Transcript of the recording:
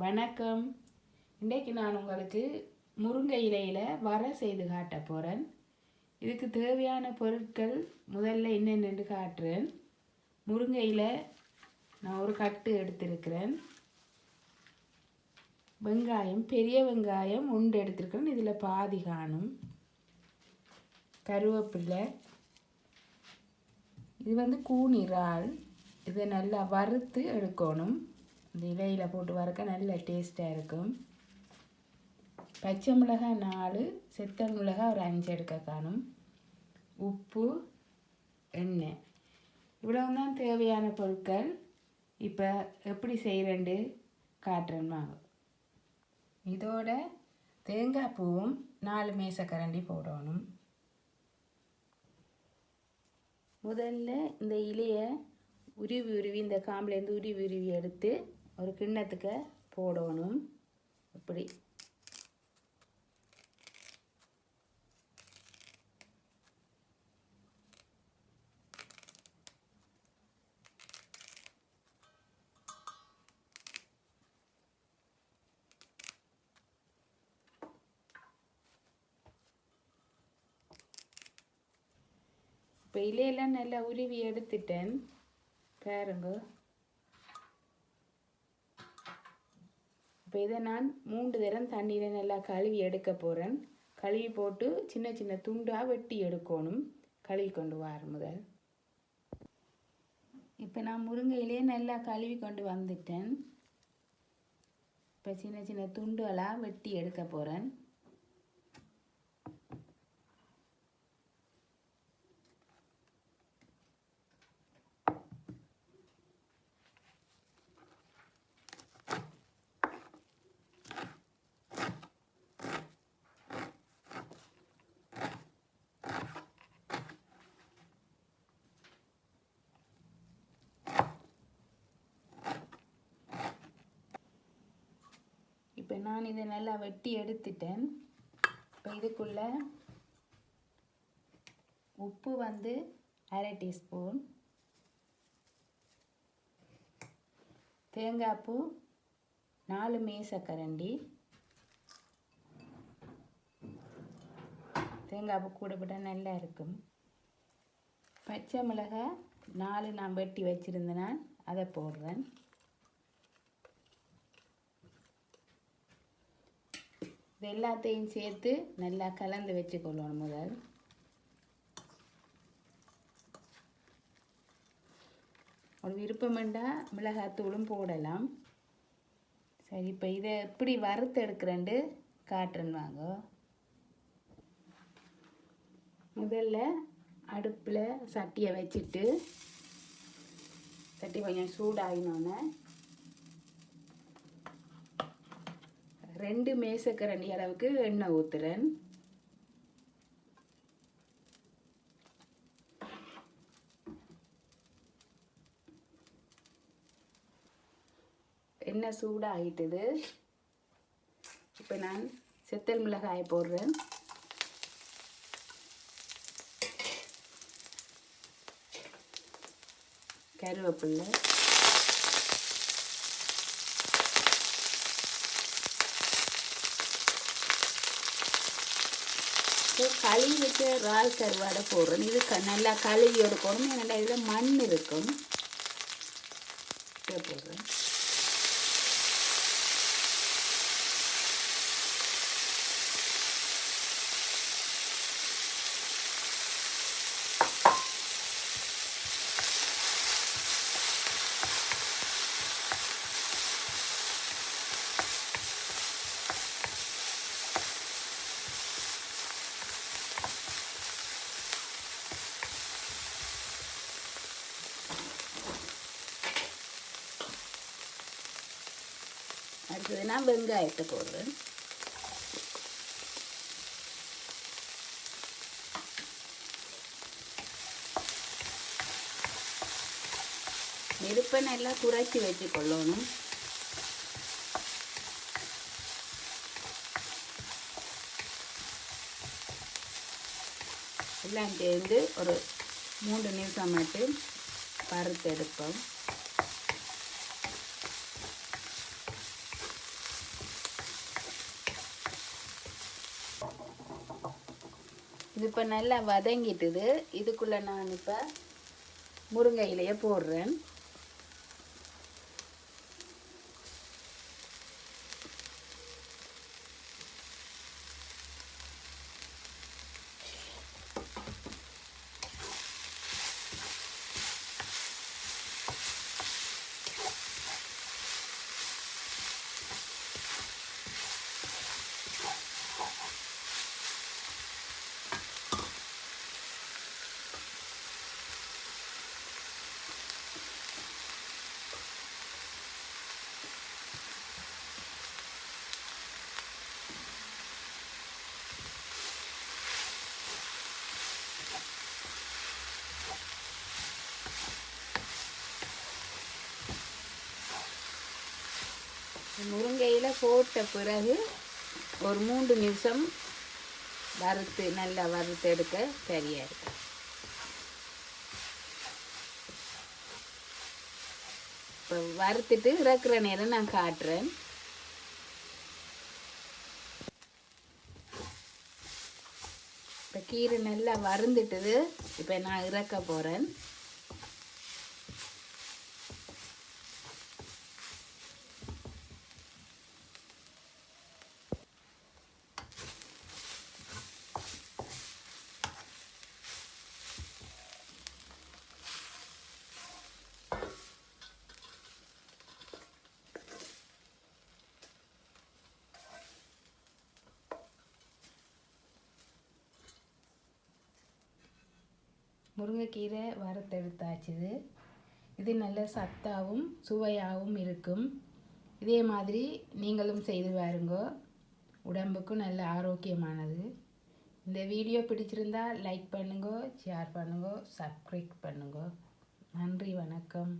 வணக்கம். இன்றைக்கு நான் உங்களுக்கு முருங்கை இலையில் வர செய்து காட்ட போகிறேன் இதுக்கு தேவையான பொருட்கள் முதல்ல என்னென்னு காட்டுறேன். முருங்கையில் நான் ஒரு கட்டு எடுத்திருக்கிறேன். வெங்காயம் பெரிய வெங்காயம் உண்டு எடுத்திருக்கிறேன். இதில் பாதி காணும். கருவேப்பிலை. இது வந்து கூனிறால் இதை நல்லா வறுத்து எடுக்கணும். இந்த இலையில் போட்டு வறுக்க நல்ல டேஸ்ட்டாக இருக்கும். பச்சை மிளகாய் நாலு செத்தல் மிளகாய் ஒரு அஞ்சு எடுக்க காணும். உப்பு எண்ணெய். இவ்வளவு தான் தேவையான பொருட்கள். இப்போ எப்படி செய்கிறேன்ட்டு காட்டுறேன் வாங்க. இதோட தேங்காய் பூவும் நாலு மேசக்கரண்டி போடணும். முதல்ல இந்த இலையை உருவி உருவி இந்த காம்புலேருந்து உருவி உருவி எடுத்து ஒரு கிண்ணத்துக்கு போடணும். இப்படி. இப்போ இலையெல்லாம் நல்லா உருவி எடுத்துட்டேன். பாருங்க. இப்போ இதை நான் மூன்று தரம் தண்ணியில் நல்லா கழுவி எடுக்க போகிறேன் கழுவி போட்டு சின்ன சின்ன துண்டாக வெட்டி எடுக்கணும். கழுவி கொண்டு வர முதல் இப்போ நான் முருங்கையிலே நல்லா கழுவி கொண்டு வந்துட்டேன். இப்போ சின்ன சின்ன துண்டுகளாக வெட்டி எடுக்க போகிறேன் இப்போ நான் இதை நல்லா வெட்டி எடுத்துட்டேன். இப்போ இதுக்குள்ள உப்பு வந்து அரை டீஸ்பூன். தேங்காய் பூ நாலு மேசக்கரண்டி. தேங்காய்ப்பூ கூட போட்டால் நல்லா இருக்கும். பச்சை மிளகாய் நாலு நான் வெட்டி வச்சுருந்தேன். அதை போடுறேன். இது எல்லாத்தையும் சேர்த்து நல்லா கலந்து வச்சுக்கொள்ளணும் முதல். ஒரு விருப்பமெண்டா மிளகாத்தூளும் போடலாம். சரி இப்போ இதை எப்படி வறுத்து எடுக்கிறேன்ட்டு காட்டுறேன் வாங்க. முதல்ல அடுப்பில் சட்டியை வச்சுட்டு சட்டி கொஞ்சம் சூடாகினோன்னே ரெண்டு மேசக்கரண்டி அளவுக்கு எண்ணெய் ஊற்றுறேன் எண்ணெய் சூடாகிட்டுது. இப்போ நான் செத்தல் மிளகாய் போடுறேன். கருவேப்பில்லை கழுவி வச்ச ரால் கருவாடை போடுறோம் இது க நல்லா கழுவி எடுக்கணும் ஏன்னா இதில் மண் இருக்கும். போடுறேன். அடுத்தது நான் வெங்காயத்தை போடுறேன். நெருப்பை நல்லா குறைச்சி வச்சு கொள்ளணும் எல்லாம் சேர்ந்து ஒரு மூன்று நிமிஷம் மட்டும் எடுப்போம் இது இப்போ நல்லா வதங்கிட்டுது. இதுக்குள்ளே நான் இப்போ முருங்கை இலையை போடுறேன். முருங்கையில் போட்ட பிறகு ஒரு மூன்று நிமிஷம் வறுத்து நல்லா வறுத்து எடுக்க சரியாக இருக்கும் இப்போ வறுத்துட்டு இறக்குற நேரம் நான் காட்டுறேன். இப்போ கீரை நல்லா வறுந்துட்டுது. இப்போ நான் இறக்க போகிறேன் முருங்கைக்கீரை வறுத்தெடுத்தாச்சுது. இது நல்ல சத்தாகவும் சுவையாகவும் இருக்கும். இதே மாதிரி நீங்களும் செய்து பாருங்கோ. உடம்புக்கும் நல்ல ஆரோக்கியமானது. இந்த வீடியோ பிடிச்சிருந்தா லைக் பண்ணுங்க ஷேர் பண்ணுங்க சப்ஸ்கிரைப் பண்ணுங்க. நன்றி வணக்கம்.